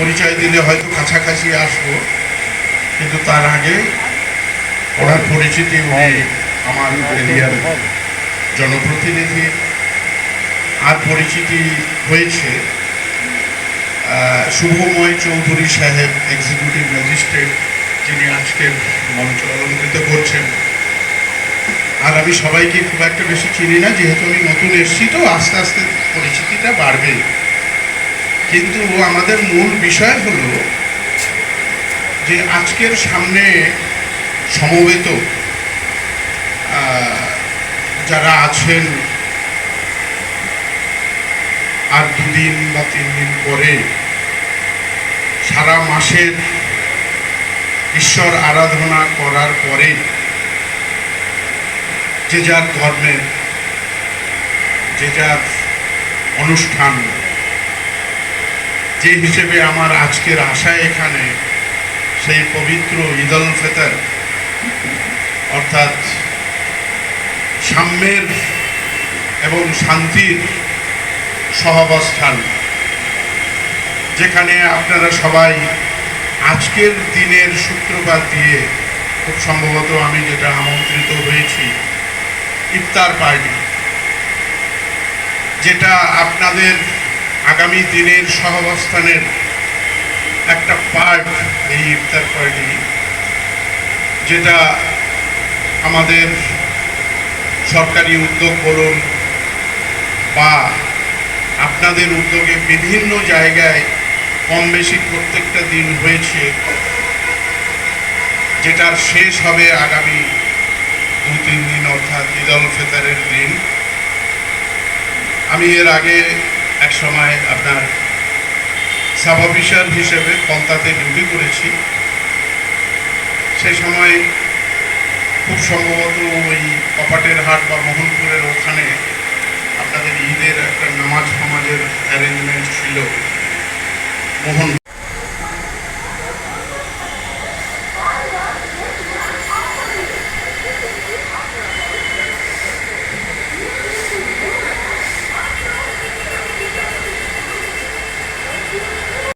পরিচয় দিলে হয়তো কাছাকাছি আসব কিন্তু তার আগে ওনার পরিচিতি উনি আমার এরিয়ার জনপ্রতিনিধি আর পরিচিতি হয়েছে শুভময় চৌধুরী সাহেব এক্সিকিউটিভ ম্যাজিস্ট্রেট যিনি আজকের মঞ্চ অলঙ্কৃত করছেন। আর আমি সবাইকে খুব একটা বেশি চিনি না যেহেতু আমি নতুন এসেছি তো আস্তে আস্তে পরিচিতিটা বাড়বে কিন্তু আমাদের মূল বিষয় হলো যে আজকের সামনে সমবেত যারা আছেন আর দুদিন বা তিন দিন পরে সারা মাসের ঈশ্বর আরাধনা করার পরে যে যার ধর্মের, যে যার অনুষ্ঠান যে হিসেবে আমার আজকের আশা এখানে, সেই পবিত্র ঈদ উল ফিতর, অর্থাৎ সাম্যের এবং শান্তির সহাবস্থান, যেখানে আপনারা সবাই আজকের দিনের সূত্রপাত দিয়ে খুব সম্ভবত আমি যেটা আমন্ত্রিত হয়েছি, ইফতার পার্টি, যেটা আপনাদের আগামী দিনের সহাবস্থানের একটা পার্ট এই ইফতার পার্টি যেটা আমাদের সরকারি উদ্যোগ বলুন বা আপনাদের উদ্যোগে বিভিন্ন জায়গায় কম বেশি প্রত্যেকটা দিন হয়েছে, যেটার শেষ হবে আগামী দু, তিন দিন অর্থাৎ ঈদ ফিতরের দিন। আমি এর আগে এক সময় আপনার সাব অফিসার হিসেবে পলতাতে ডিউটি করেছি। সেই সময় খুব সম্ভবত ওই কপাটের হাট বা মোহনপুরের ওখানে আপনাদের ঈদের একটা নামাজ ফামাজের অ্যারেঞ্জমেন্ট ছিল মোহন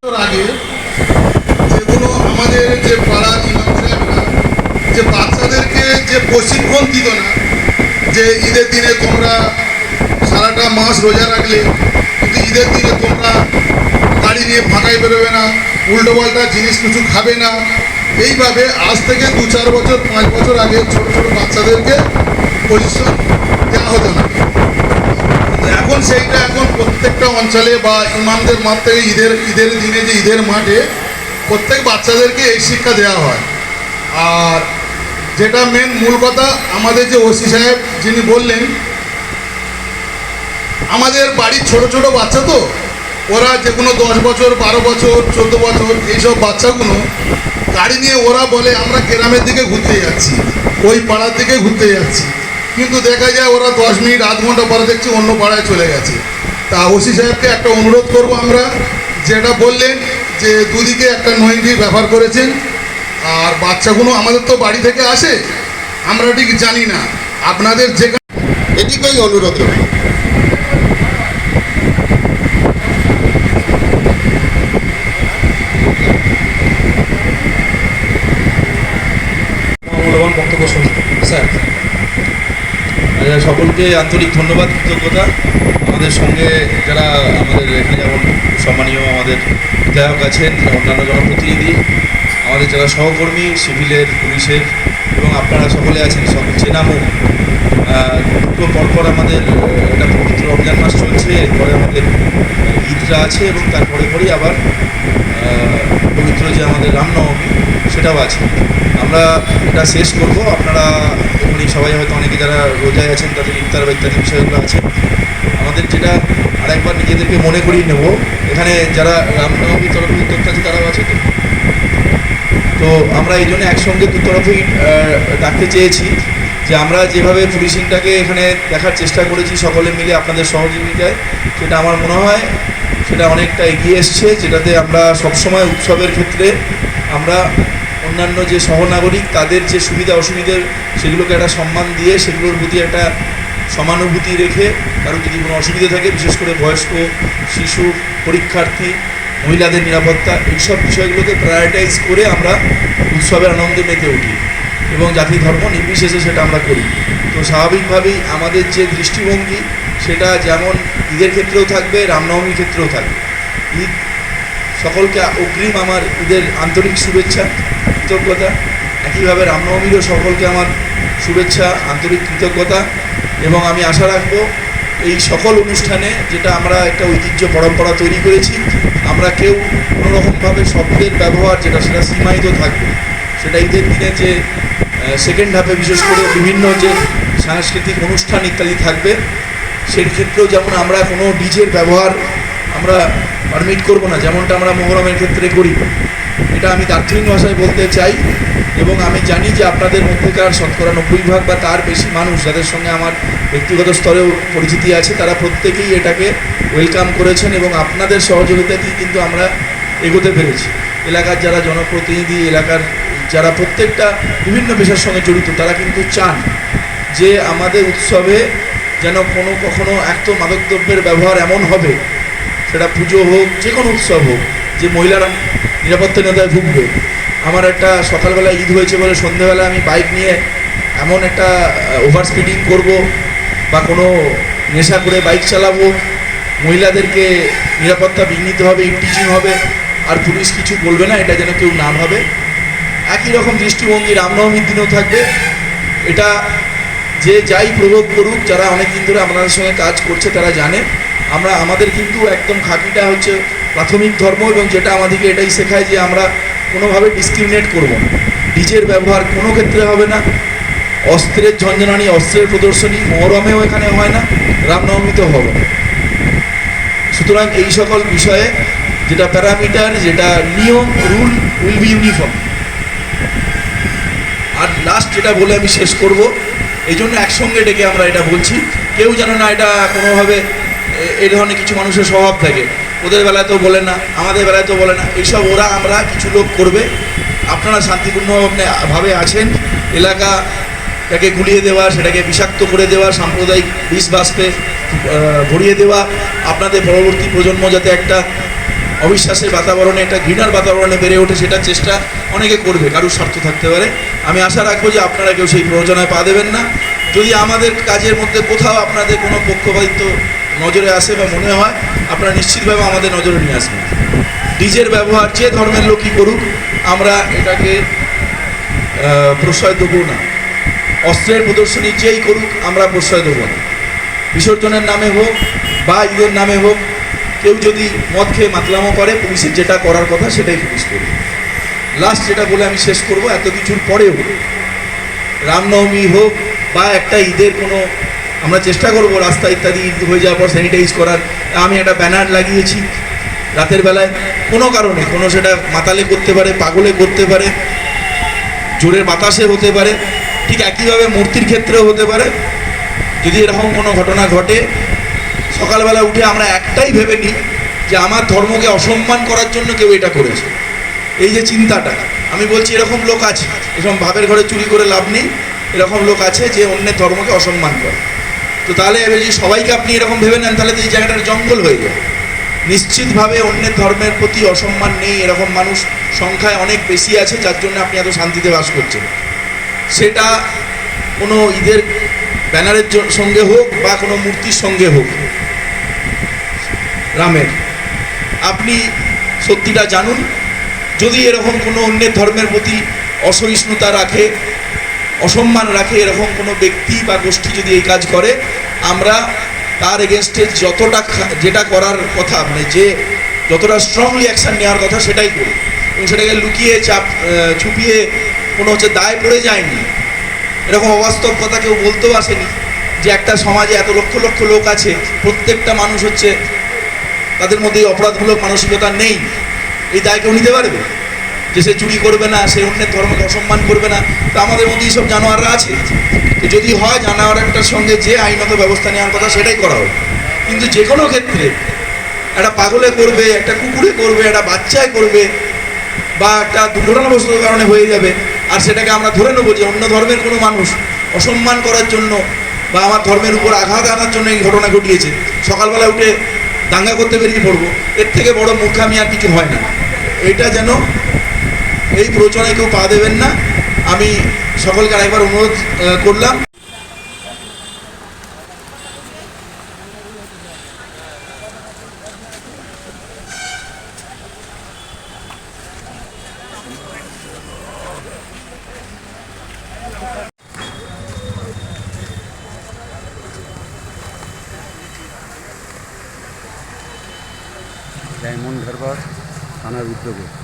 বছর আগে যেগুলো আমাদের যে পাড়ার ইমাম যে বাচ্চাদেরকে যে প্রশিক্ষণ দিত না, যে ঈদের দিনে তোমরা সারাটা মাস রোজা রাখলে, কিন্তু ঈদের দিনে তোমরা গাড়ি নিয়ে ফাঁকায় বেরোবে না, উল্টো পাল্টা জিনিস কিছু খাবে না। এইভাবে আজ থেকে দু চার বছর, পাঁচ বছর আগে ছোট ছোট বাচ্চাদেরকে প্রশিক্ষণ দেওয়া হতো না। এখন সেইটা এখন প্রত্যেকটা অঞ্চলে বা ইমামদের মাঠ থেকে ঈদের ঈদের দিনে যে ঈদের মাঠে প্রত্যেক বাচ্চাদেরকে এই শিক্ষা দেওয়া হয়। আর যেটা মেন মূল কথা, আমাদের যে ওসি সাহেব যিনি বললেন, আমাদের বাড়ির ছোট ছোট বাচ্চা তো, ওরা যে কোনো দশ বছর, বারো বছর, চোদ্দ বছর, এইসব বাচ্চাগুলো গাড়ি নিয়ে ওরা বলে, আমরা গ্রামের দিকে ঘুরতে যাচ্ছি, ওই পাড়ার দিকে ঘুরতে যাচ্ছি। কিন্তু দেখা যায় ওরা দশ মিনিট, আধ ঘণ্টা পরে দেখছি অন্য পাড়ায় চলে গেছে। তা ওসি সাহেবকে একটা অনুরোধ করব আমরা, যেটা বললেন যে দুদিকে একটা নৈনির ব্যবহার করেছেন আর বাচ্চাগুলো আমাদের তো বাড়ি থেকে আসে আমরা ঠিক জানি না। আপনাদের যেখানে এটিকেই অনুরোধ রইল। মূল্যবান বক্তব্য স্যার। আহ, সকলকে আন্তরিক ধন্যবাদ কৃতজ্ঞতা। আমাদের সঙ্গে যারা আমাদের এখানে যেমন সম্মানীয় আমাদের বিধায়ক আছেন অন্যান্য জনপ্রতিনিধি আমাদের যারা সহকর্মী সিভিলের পুলিশের এবং আপনারা সকলে আছেন সব চেনামুখ আহ, দুটো পরপর আমাদের একটা পবিত্র রমজান মাস চলছে এরপরে আমাদের ঈদটা আছে এবং তারপরে পরেই আবার পবিত্র যে আমাদের রামনবমী সেটাও আছে। আমরা এটা শেষ করব। আপনারা এখনই সবাই হয়তো অনেকে যারা রোজায় আছেন তাদের ইফতার বা ইত্যাদি বিষয়গুলো আছে আমাদের যেটা আরেকবার নিজেদেরকে মনে করিয়ে নেব। এখানে যারা রামনবমী তরফ উদ্যোক্তা আছে, তারাও আছে তো? তো আমরা এই জন্য একসঙ্গে দু তরফেই ডাকতে চেয়েছি যে আমরা যেভাবে পুলিশিংটাকে এখানে দেখার চেষ্টা করেছি সকলে মিলে, আপনাদের সহযোগিতায়, সেটা আমার মনে হয় সেটা অনেকটা এগিয়ে এসছে, যেটাতে আমরা সবসময় উৎসবের ক্ষেত্রে আমরা অন্যান্য যে সহনাগরিক, তাদের যে সুবিধা অসুবিধে সেগুলোকে একটা সম্মান দিয়ে, সেগুলোর প্রতি একটা সমানুভূতি রেখে কারণ যদি কোনো অসুবিধা থাকে, বিশেষ করে বয়স্ক, শিশু, পরীক্ষার্থী, মহিলাদের নিরাপত্তা, এইসব বিষয়গুলোকে প্রায়োরিটাইজ করে আমরা উৎসবের আনন্দে মেতে উঠি এবং জাতি ধর্ম নির্বিশেষে সেটা আমরা করি। তো স্বাভাবিকভাবেই আমাদের যে দৃষ্টিভঙ্গি, সেটা যেমন ঈদের ক্ষেত্রেও থাকবে, রামনবমীর ক্ষেত্রেও থাকবে। ঈদ সকলকে অগ্রিম আমার ঈদের আন্তরিক শুভেচ্ছা, কৃতজ্ঞতা। একইভাবে রামনবমীরও সকলকে আমার শুভেচ্ছা, আন্তরিক কৃতজ্ঞতা। এবং আমি আশা রাখব এই সকল অনুষ্ঠানে যেটা আমরা একটা ঐতিহ্য পরম্পরা তৈরি করেছি, আমরা কেউ কোনোরকমভাবে শব্দের ব্যবহার যেটা সেটা সীমায়িত থাকবে। সেটা ঈদের দিনে যে সেকেন্ড হাফে বিশেষ করে বিভিন্ন যে সাংস্কৃতিক অনুষ্ঠান ইত্যাদি থাকবে, সেই ক্ষেত্রেও যেমন আমরা কোনো ডিজের ব্যবহার আমরা পারমিট করব না, যেমনটা আমরা মোহরমের ক্ষেত্রে করি। এটা আমি দার্জিলিং ভাষায় বলতে চাই এবং আমি জানি যে আপনাদের মধ্যেকার শতকরা নব্বই ভাগ বা তার বেশি মানুষ যাদের সঙ্গে আমার ব্যক্তিগত স্তরেও পরিচিতি আছে, তারা প্রত্যেকেই এটাকে ওয়েলকাম করেছেন এবং আপনাদের সহযোগিতাতেই কিন্তু আমরা এগোতে পেরেছি। এলাকার যারা জনপ্রতিনিধি, এলাকার যারা প্রত্যেকটা বিভিন্ন পেশার সঙ্গে জড়িত, তারা কিন্তু চান যে আমাদের উৎসবে যেন কোনো কখনো এক মাদকদ্রব্যের ব্যবহার এমন হবে, সেটা পুজো হোক, যে কোনো উৎসব হোক, যে মহিলারা নিরাপত্তা নেতায় ভুগবে। আমার একটা সকালবেলা ঈদ হয়েছে বলে সন্ধ্যেবেলা আমি বাইক নিয়ে এমন একটা ওভার স্পিডিং করব বা কোনো নেশা করে বাইক চালাবো, মহিলাদেরকে নিরাপত্তা বিঘ্নিত হবে ইপটিচিং হবে, আর পুলিশ কিছু বলবে না, এটা যেন কেউ না ভাবে। একই রকম দৃষ্টিভঙ্গি রামনবমীর দিনেও থাকবে। এটা যে যাই প্রভোগ করুক, যারা অনেক দিন ধরে আপনাদের সঙ্গে কাজ করছে, তারা জানে। আমরা, আমাদের কিন্তু একদম খাঁটিটা হচ্ছে প্রাথমিক ধর্ম এবং যেটা আমাদেরকে এটাই শেখায় যে আমরা কোনোভাবে ডিসক্রিমিনেট করব না। ডিজের ব্যবহার কোনো ক্ষেত্রে হবে না। অস্ত্রের ঝঞ্ঝনানি, অস্ত্রের প্রদর্শনী মহরমেও এখানে হয় না রামনবমীতেও হবে না। সুতরাং এই সকল বিষয়ে যেটা প্যারামিটার, যেটা নিয়ম, রুল উইল বি ইউনিফর্ম। আর লাস্ট যেটা বলে আমি শেষ করব এই জন্য একসঙ্গে ডেকে আমরা এটা বলছি। কেউ যেন না এটা কোনোভাবে এই ধরনের কিছু মানুষের স্বভাব থাকে। ওদের বেলায় তো বলে না, আমাদের বেলায় তো বলে না। এইসব ওরা, আমরা কিছু লোক করবে। আপনারা শান্তিপূর্ণভাবে ভাবে আছেন। এলাকাটাকে গুলিয়ে দেওয়া, সেটাকে বিষাক্ত করে দেওয়া, সাম্প্রদায়িক বিষ বাষ্পে ভরিয়ে দেওয়া, আপনাদের পরবর্তী প্রজন্ম যাতে একটা অবিশ্বাসের বাতাবরণে, একটা ঘৃণার বাতাবরণে বেড়ে ওঠে, সেটার চেষ্টা অনেকে করবে, কারোর স্বার্থ থাকতে পারে। আমি আশা রাখব যে আপনারা কেউ সেই প্রয়োজনায় পা দেবেন না। যদি আমাদের কাজের মধ্যে কোথাও আপনাদের কোনো পক্ষপাতিত্ব নজরে আসে বা মনে হয়, আপনারা নিশ্চিতভাবে আমাদের নজরে নিয়ে আসবেন। ডিজের ব্যবহার যে ধর্মের লোকই করুক, আমরা এটাকে প্রশ্রয় দেবো না। অস্ত্রের প্রদর্শনী যেই করুক, আমরা প্রশ্রয় দেবো না। বিসর্জনের নামে হোক বা ঈদের নামে হোক, কেউ যদি মদ খেয়ে মাতলামো করে, পুলিশের যেটা করার কথা সেটাই পুলিশ করবে। লাস্ট যেটা বলে আমি শেষ করব, এত কিছুর পরেও রামনবমী হোক বা একটা ঈদের কোনো আমরা চেষ্টা করব রাস্তা ইত্যাদি হয়ে যাওয়ার পর স্যানিটাইজ করার। আমি একটা ব্যানার লাগিয়েছি রাতের বেলায়। কোনো কারণে, কোনো সেটা মাতালে করতে পারে, পাগলে করতে পারে জোরের বাতাসে হতে পারে, ঠিক একইভাবে মূর্তির ক্ষেত্রেও হতে পারে। যদি এরকম কোনো ঘটনা ঘটে, সকালবেলা উঠে আমরা একটাই ভেবে নিই যে আমার ধর্মকে অসম্মান করার জন্য কেউ এটা করেছে। এই যে চিন্তাটা, আমি বলছি এরকম লোক আছে, এরকম ভাবের ঘরে চুরি করে লাভ নেই। এরকম লোক আছে যে অন্যের ধর্মকে অসম্মান করে। তো তাহলে যদি সবাইকে আপনি এরকম ভেবে নেন, তাহলে তো এই জায়গাটার জঙ্গল হয়ে যাবে। নিশ্চিতভাবে অন্যের ধর্মের প্রতি অসম্মান নেই, এরকম মানুষ সংখ্যায় অনেক বেশি আছে, যার জন্য আপনি এত শান্তিতে বাস করছেন। সেটা কোনো ঈদের ব্যানারের সঙ্গে হোক বা কোনো মূর্তির সঙ্গে হোক, রামের। আপনি সত্যিটা জানুন। যদি এরকম কোনো অন্যের ধর্মের প্রতি অসহিষ্ণুতা রাখে অসম্মান রাখে এরকম কোনো ব্যক্তি বা গোষ্ঠী যদি এই কাজ করে, আমরা তার এগেনস্টে যতটা যেটা করার কথা মানে যে যতটা স্ট্রংলি অ্যাকশন নেওয়ার কথা সেটাই করি। এবং সেটাকে লুকিয়ে চাপ ছুপিয়ে কোনো হচ্ছে দায় পড়ে যায়নি। এরকম অবাস্তব কথা কেউ বলতেও আসেনি যে একটা সমাজে এত লক্ষ লক্ষ লোক আছে, প্রত্যেকটা মানুষ হচ্ছে তাদের মধ্যে অপরাধমূলক মানসিকতা নেই। এই দায় কেউ নিতে পারবে? যে সে চুরি করবে না, সে অন্যের ধর্মকে অসম্মান করবে না, তো আমাদের মধ্যে এইসব জানোয়াররা আছে। তো যদি হয় জানোয়ারটার সঙ্গে যে আইনত ব্যবস্থা নেওয়ার কথা সেটাই করা হবে কিন্তু যে কোনো ক্ষেত্রে একটা পাগলে করবে, একটা কুকুরে করবে, একটা বাচ্চায় করবে, বা একটা দুর্ঘটনাবশত কারণে হয়ে যাবে, আর সেটাকে আমরা ধরে নেব যে অন্য ধর্মের কোনো মানুষ অসম্মান করার জন্য বা আমার ধর্মের উপর আঘাত আনার জন্য এই ঘটনা ঘটিয়েছে। সকালবেলা উঠে দাঙ্গা করতে বেরিয়ে পড়ব। এর থেকে বড় মূর্খামি আর কিছু হয় না। এটা যেন এই প্রচনায় কেউ পা দেবেন না। আমি সকলকে আরেকবার অনুরোধ করলাম। ডায়মন্ড হারবার থানার উদ্যোগে।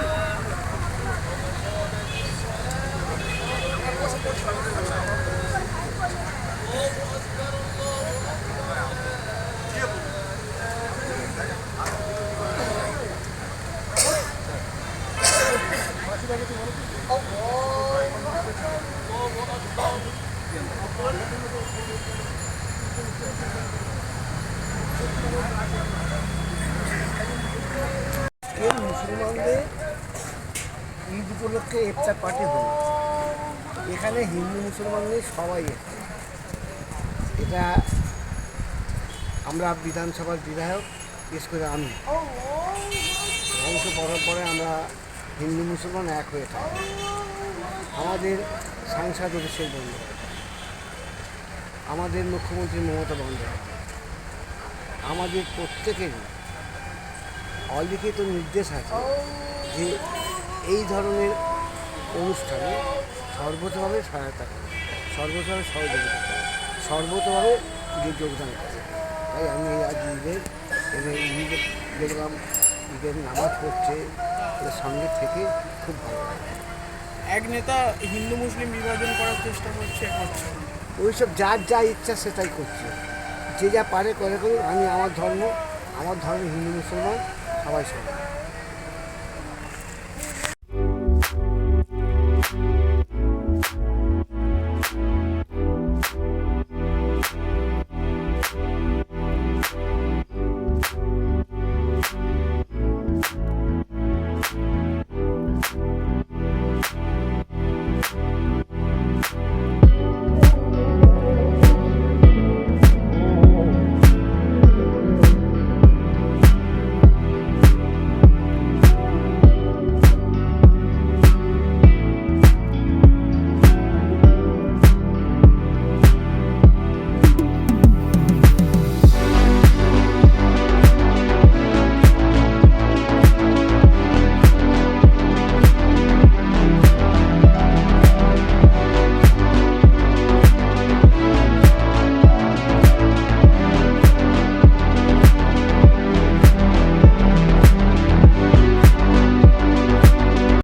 উপলক্ষে ইফতার পার্টি হল। এখানে হিন্দু মুসলমানদের সবাই এটা আমরা বিধানসভার বিধায়ক, বিশেষ করে আমি। বংশ পরম্পরায় আমরা হিন্দু, মুসলমান এক হয়ে থাকি। আমাদের সাংসদ অভিষেক বন্দ্যোপাধ্যায় আমাদের মুখ্যমন্ত্রী মমতা বন্দ্যোপাধ্যায়। আমাদের প্রত্যেকেরই অলিখিত নির্দেশ আছে যে এই ধরনের অনুষ্ঠানে সর্বতভাবে সহায়তা করে সর্বতভাবে সহযোগিতা করে সর্বতভাবে যোগদান করে। তাই আমি আজ ঈদের এবং ঈদ দেখলাম ঈদের নামাজ পড়ছে ওদের সঙ্গে থেকে খুব ভালো লাগে। এক নেতা হিন্দু মুসলিম বিভাজন করার চেষ্টা করছে। ওইসব যার যা ইচ্ছা সেটাই করছে। যে যা পারে করে করুন আমি আমার ধর্ম আমার ধর্ম হিন্দু মুসলমান সবাই সবাই